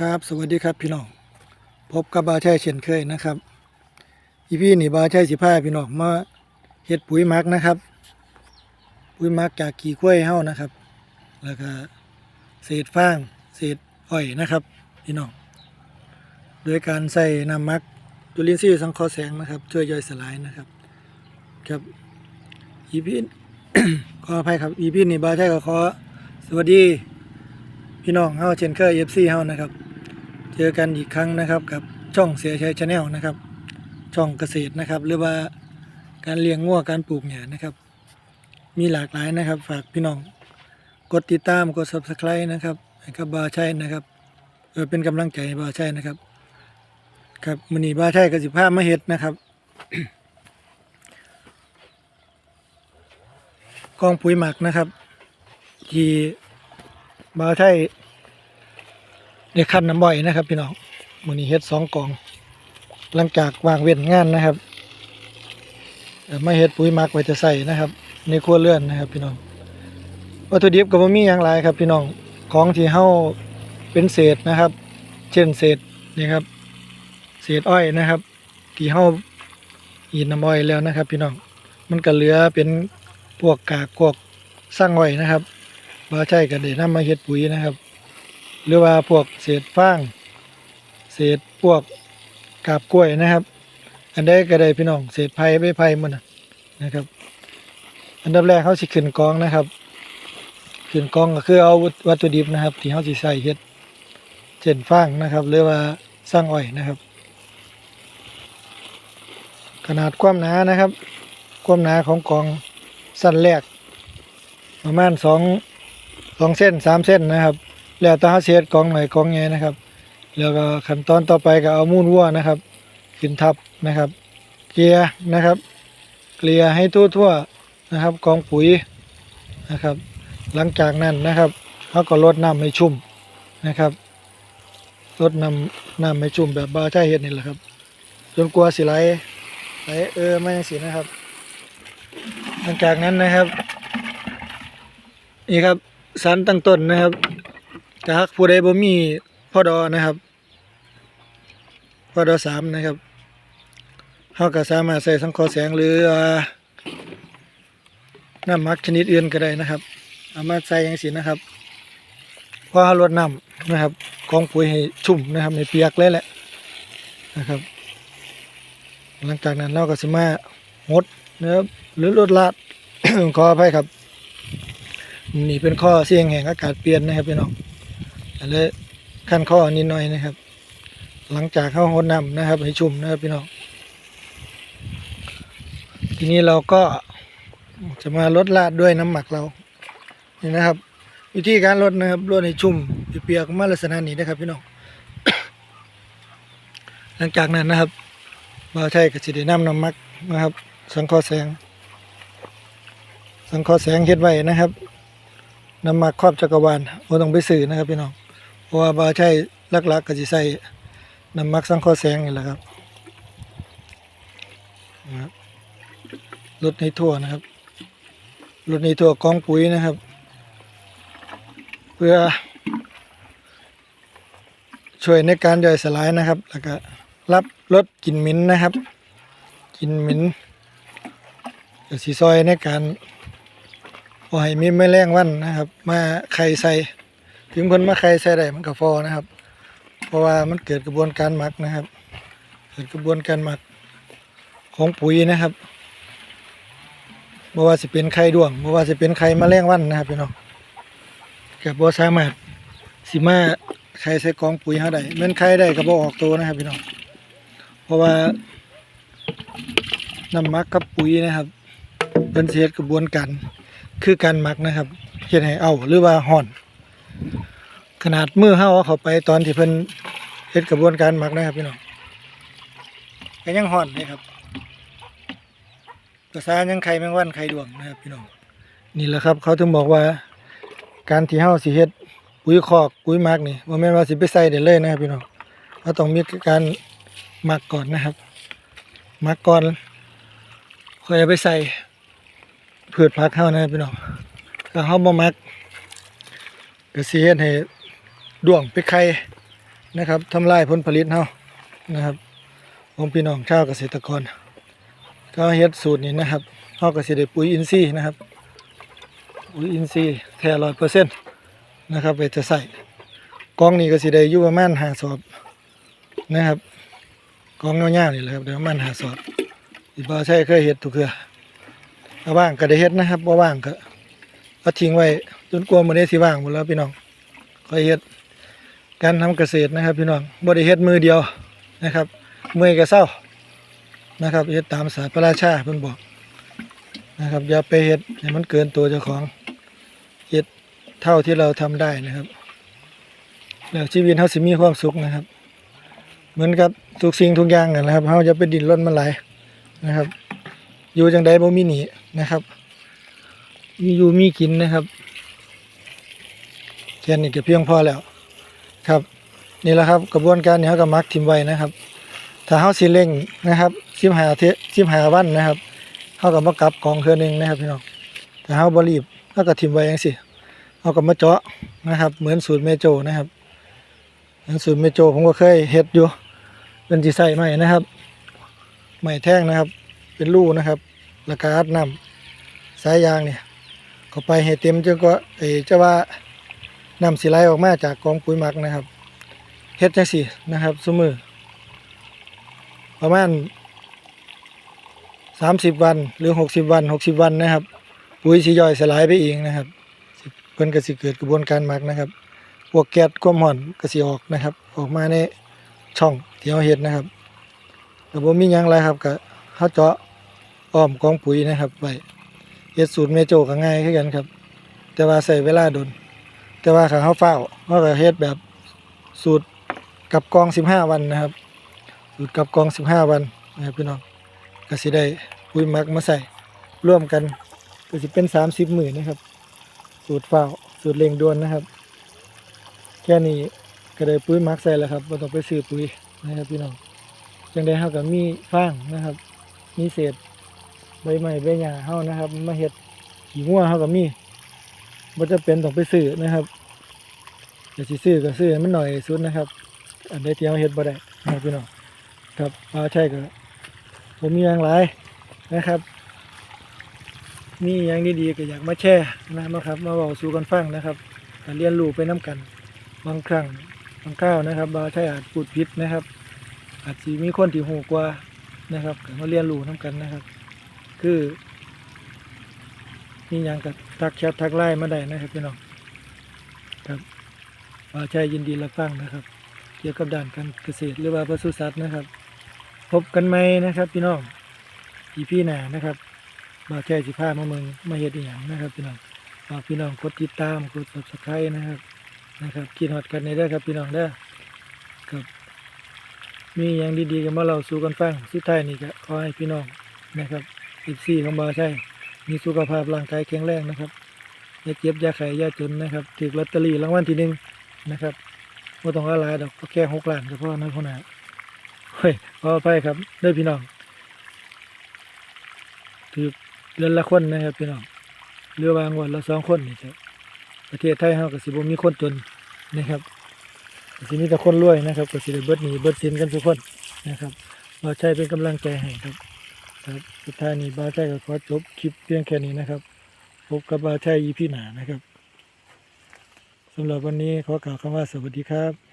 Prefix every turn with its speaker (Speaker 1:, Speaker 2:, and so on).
Speaker 1: ครับสวัสดีครับพี่น้องพบกับบาชัยเช่นเคยนะครับอีพี่นี่บาชัยสิพาพี่น้องมาเฮ็ดปุ๋ยมักนะครับ ปุ๋ยมักจากขี้ข้วยเฮานะครับ แล้วก็เศษฟางเศษอ้อยนะครับ พี่น้องโดยการใส่น้ำมักจุลินทรีย์สังเคราะห์แสงนะครับ ช่วยย่อยสลายนะครับ ครับอีพี่ขออภัยครับอีพี่นี่บาชัยก็ขอสวัสดี พี่น้องเฮาเช่นเคย FC เฮานะครับ เจอกันอีกครั้งนะครับกับช่องเสียชัยชาแนลนะครับ ช่องเกษตรนะครับ หรือว่าการเลี้ยงงัวการปลูกหญ้านะครับ มีหลากหลายนะครับ ฝากพี่น้องกดติดตามกด Subscribe นะครับให้กับบาชัยนะครับเออเป็นกำลังใจให้บาชัยนะครับ ครับมื้อนี้บาชัยก็สิพามาเฮ็ดนะครับกองปุ๋ยหมักนะครับ ที่บาชัย ได้คั้นน้ำบ่อยนะครับพี่น้องมือนี้เฮ็ดสองกล่อง หลังจากวางเว้นงานนะครับเอ่เฮ็ดปุ๋ยมักไว้จะใส่นะครับ ในครัวเรือนนะครับ พี่น้องวัตถุดิบก็บ่มีหยังหลายครับ พี่น้องของที่เฮาเป็นเศษนะครับ เช่นเศษนี่ครับ เศษอ้อยนะครับ ที่เฮาอีน้ำอ้อยแล้วนะครับ พี่น้องมันก็เหลือเป็นพวกกากพวกสร้างอ้อยนะครับบ่ใช่ก็ได้นำมาเฮ็ดปุ๋ยนะครับ หรือว่าพวกเศษฟางเศษพวกกาบกล้วยนะครับ อันใดก็ได้พี่น้องเศษไผ่ใบไผ่หมันะนะครับ อันดับแรกเขาสิขึ้นกองนะครับขึ้นกองก็คือเอาวัตถุดิบนะครับ ที่เขาสิใส่เฮ็ดเช่นฟางนะครับ หรือว่าสร้างอ้อยนะครับ ขนาดความหนานะครับ ความหนาของกองสั้นแรกประมาณสองสองเส้นสามเส้นนะครับ แล้วตาเสียดกองหน่อยกองใหญ่นะครับ แล้วก็ขั้นตอนต่อไปก็เอามูลวัวนะครับ ขึ้นทับนะครับ เกลียนะครับ เกลียให้ทั่วๆนะครับกองปุ๋ยนะครับ หลังจากนั้นนะครับเขาก็ลดน้ำให้ชุ่มนะครับลดน้ำน้ำให้ชุ่มแบบบาใช่เห็ดนี่แหละครับ จนกลัวสิไหลไหลเออไม่สินะครับ หลังจากนั้นนะครับ นี่ครับสารตั้งต้นนะครับ ถ้าหากผู้ใดบ่มีพอดอนะครับพอดอสามนะครับเขาก็สามารถใส่สังเคราะห์แสงหรือน้ำมักชนิดอื่นก็ได้นะครับ เอามาใส่อย่างสินะครับเพอลดน้ำนะครับกองปุ๋ยให้ชุ่มนะครับให้เปียกเลยแหละนะครับ หลังจากนั้นเราก็สิมาหดนะครับหรือลดลาดขออภัยครับ นี่เป็นข้อเสี่ยงแห่งอากาศเปลี่ยนนะครับพี่น้อง เลยขั้นข้อนิดหน่อยนะครับ หลังจากเข้าหดน้ำนะครับ ให้ชุ่มนะครับพี่น้องทีนี้เราก็จะมาลดลาดด้วยน้ำหมักเรานี่นะครับ วิธีการลดนะครับลดให้ชุ่มเปียกมาลักษณะนี้นะครับ พี่น้องหลังจากนั้นนะครับเราใช้กระสิเดน้ำน้ำหมักนะครับ สังเคราะห์แสง สังเคราะห์แสงเฮ็ดไว้นะครับน้ำหมักครอบจักรวาลบ่ต้องไปซื้อนะครับพี่น้อง เพราะว่าบ่ใช่ลักๆก็สิใส่น้ำมักสังเคราะห์แสงนี่แหละครับลดให้ทั่วนะครับลดให้ทั่วกองปุ๋ยนะครับ เพื่อ ช่วยในการย่อยสลายนะครับ แล้วก็รับลดกลิ่นเหม็นนะครับกลิ่นเหม็นก็สิซอยในการปล่อยมีแมลงวันนะครับ มาไข่ใส่ ถึงเพิ่นมาไข่ใส่ได้มันก็ฟอนะครับ เพราะว่ามันเกิดกระบวนการหมักนะครับ เกิดกระบวนการหมักของปุ๋ยนะครับบ่ว่าสิเป็นไข่ด้วงบ่ว่าสิเป็นไข่แมลงวันนะครับพี่น้องก็บ่สามารถสิมาไข่ใส่กองปุ๋ยเฮาได้แม่นไข่ได้ก็บ่ออกตัวนะครับพี่น้องเพราะว่าน้ำหมักกับปุ๋ยนะครับเพิ่นเฮ็ดกระบวนการคือการหมักนะครับเฮ็ดให้เอาหรือว่าห่อน ขนาดมือเฮาเอาเขาไปตอนที่เพิ่นเฮ็ดกระบวนการหมักนะครับพี่น้องก็ยังห่อนเลยครับภาษายังไข่แมงวันไข่ดวงนะครับพี่น้องนี่แหละครับเขาถึงบอกว่า การที่เฮาสิเฮ็ดปุ๋ยคอกปุ๋ยหมักนี่บ่แม่นว่าสิไปใส่ได้เลยนะครับพี่น้องเราต้องมีการหมักก่อนนะครับหมักก่อนค่อยเอาไปใส่พืชผักเฮานะครับพี่น้องถ้าเฮาบ่มัก ก็สิเฮ็ดให้ดวงไปไข่นะครับทำลายผลผลิตเฮานะครับของพี่น้องชาวเกษตรกรก็เฮ็ดสูตรนี้นะครับเฮาก็สิได้ปุ๋ยอินทรีย์นะครับปุ๋ยอินทรีย์แท้ร้อยเปอร์เซ็นต์นะครับไปจะใส่กองนี้ก็สิได้อยู่ประมาณหาสอบนะครับกองเงาๆนี่แหละครับเดี๋ยวประมาณหาสอบอีบ่าใช่เคยเฮ็ดทุกเทื่อถ้าว่างก็ได้เฮ็ดนะครับบ่ว่างก็ทิ้งไว้ จนกว่ามื้อนี้สิว่างหมดแล้วพี่น้องคอยเฮ็ดการทำเกษตรนะครับ พี่น้องบ่ได้เฮ็ดมือเดียวนะครับมือยก็เศร้านะครับเฮ็ดตามศาสตร์พระราชาเพิ่นบอกนะครับอย่าไปเฮ็ดให้มันเกินตัวเจ้าของเฮ็ดเท่าที่เราทำได้นะครับแล้วชีวิตเฮาสิมีความสุขนะครับ เหมือนกับทุกสิ่งทุกอย่างนั่นแหละครับเฮาจะไปดิ้นรนมันหลายนะครับ อยู่จังใดบ่มีหนีนะครับมีอยู่มีกินนะครับ แค่นี้ก็เพียงพอแล้ว ครับ นี่แหละครับกระบวนการนี้เขาก็มักทิมไว้นะครับ ถ้าเขาสิเร่งนะครับสิบหาเทสิบหาวันนะครับเขาก็มากลับกองเทือนึงนะครับพี่น้องถ้าเขาบรีบเขาก็ทิมไว้ยังสิเขาก็มาเจาะนะครับ เหมือนสูตรเมโจนะครับเหมือนสูตรเมโจผมก็เคยเฮ็ดอยู่เป็นจีใส่ใหม่นะครับใหม่แท่งนะครับ เป็นรูนะครับแล้วก็อัดนำสายยางเนี่ยเข้าไปให้เต็มจนกว่าไอ้เจะว่า นำสีไหลออกมาจากกองปุ๋ยหมักนะครับเฮ็ดจังสี่นะครับสมือประมาณสามสิบวันหรือหกสิบวันหกสิบวันนะครับ ปุ๋ยสิย่อยสลายไปเองนะครับเพิ่นก็สิเกิดกระบวนการหมักนะครับ พวกแก๊สความร้อนก็สิออกนะครับ ออกมาในช่องที่เราเฮ็ดนะครับแต่บ่มีหยังไรครับก็เฮาเจาะอ้อมกองปุ๋ยนะครับไว้เฮ็ดสูตรเมโจก็ง่ายคือกันครับ แต่ว่าใช้เวลาโดน แต่ว่าขาเขาเฝ้าเขาก็เฮ็ดแบบสูตรกับกอง15วันนะครับ สูตรกับกอง15วันนะครับพี่น้องก็สิได้ปุ๋ยมักมาใส่ร่วมกันก็สิเป็น30หมื่นนะครับ สูตรเฝ้าสูตรเร่งด่วนนะครับ แค่นี้ก็ได้ปุ๋ยมักใส่แล้วครับบ่ต้องไปซื้อปุ๋ยนะครับพี่น้องจังได้เฮาก็มีฟางนะครับ มีเศษใบไม้ใบหญ้าเฮานะครับ มาเฮ็ดขี้งัวเฮาก็มี บ่จะเป็นต้องไปซื้อนะครับแต่ซื้อก็ซื้อมันหน่อยสุดนะครับ อันใดที่เราเฮ็ดบ่ได้นะครับพี่น้องครับเอาใช่ก็ผมมีอย่างหลายนะครับ มีอย่างดีๆก็อยากมาแชร์นะครับ มาเว้าสู่กันฟังนะครับเรียนรู้ไปน้กัน บางครั้งบางคราวนะครับบ่าใช่อาจพูดผิดนะครับ อาจสิมีคนที่หูกว่านะครับก็มาเรียนรู้น้กันนะครับ คือ มีอย่างกับทักแชททักไลน์มาได้นะครับพี่น้องครับว่าใช่ยินดีรับฟังนะครับ เกี่ยวกับด้านการเกษตรหรือว่าปศุสัตว์นะครับ พบกันไหมนะครับ พี่น้องอีพี่หนานะครับบ่าวแช่สิพามาเมืองมาเฮ็ดอย่างนะครับ พี่น้องฝากพี่น้องกดติดตามกด subscribe นะครับนะครับคิดฮอดกันในเด้ครับพี่น้องเด้ครับมีอย่างดีๆกันมาเราสู่กันฟังสุดท้ายนี่ก็ขอให้พี่น้องนะครับอีกสี่ของบ่าวใช่ มีสุขภาพร่างกายแข็งแรงนะครับอย่าเจ็บอย่าไข้อย่าจนนะครับถือลอตเตอรี่รางวัลที่หนึ่งนะครับไม่ต้องอะไรดอกแค่หกล้านก็พอนะพ่อนะเฮ้ยขออภัยครับเด้พี่น้องถือเดือนละคนนะครับพี่น้องเรือวางวันละสองคนนี่จ้ะประเทศไทยเฮาก็สิบมีคนจนนะครับกสิมีแต่คนรวยนะครับก็สิได้เบิดหนีเบิดสินกันทุกคนนะครับเราใช้เป็นกำลังใจให้ครับ ครับสุดท้ายนี้บ้าแช่ก็ขอจบคลิปเพียงแค่นี้นะครับ พบกับบ้าแช่ยีพี่หนานะครับสำหรับวันนี้ขอกล่าวคำว่าสวัสดีครับ